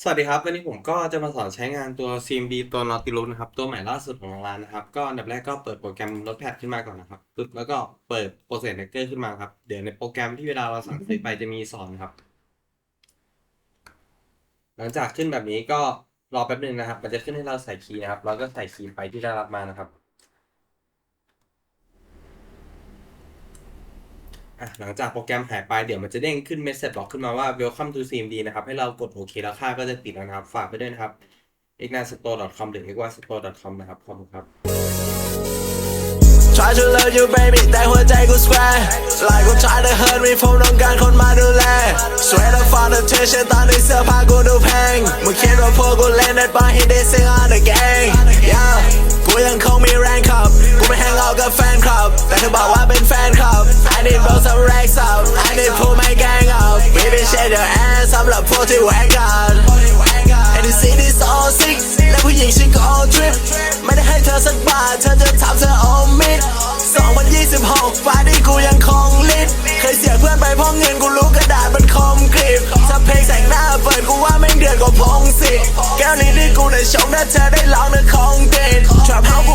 สวัสดีครับ วันนี้ผมก็จะมาสอนใช้งานตัว CMD ตัว Nautilus นะครับ ตัวใหม่ล่าสุดของทางร้านนะครับ ก็อันดับแรกก็เปิดโปรแกรม Notepad ขึ้นมาก่อนนะครับปึ๊บแล้วก็เปิด Process Tracker ขึ้นมาครับ เดี๋ยวในโปรแกรมที่เวลาเราสั่งซื้อไปจะมีสอนครับ หลังจากขึ้นแบบนี้ก็รอแป๊บหนึ่งนะครับ มันจะขึ้นให้เราใส่คีย์นะครับ เราก็ใส่คีย์ไปที่ได้รับมานะครับ อะหลังจากโปรแกรมหายไปเดี๋ยวมันจะเด้งขึ้นเมสเซจบอกขึ้นมาว่า welcome to CMD นะครับ ให้เรากดโอเคแล้วค่าก็จะติดแล้วนะครับ ฝากไปด้วยนะครับ i g n a s t o r e c o m หรือ i g w a s t o r e c o m นะครับ ขอบคุณครับ Try to love you baby แต่หัวใจกู square หลายคน try to hurt me ผมต้องการคนมาดูแล Swear to find attention ตอนนี้เสื้อผ้ากูดูแพงมึงคิดว่าพวกกูเล่นได้ปะ Hit this thing on the gang yeah กูยังคงมีแรงขับ กูไม่แฮงเอากับแฟนคลับ แต่เธอบอกว่า สำหรับพวกที่แหวกกัน And the city is all sick และผู้หญิงฉันก็ all trip ไม่ได้ให้เธอสักบาทเธอจะทำเธอ all mid 2026ฟ้าที่กูยังคงลิดเคยเสียเพื่อนไปเพราะเงินกูรู้กระดาษมันคมกริบถ้าเพลงแสงหน้าเปิดกูว่าไม่งเดือดกว่าพงศิษฐ์แก้วนี้ที่กูได้ชมถ้าเธอได้ลองเนื้อของเด็ดทรัพเฮากู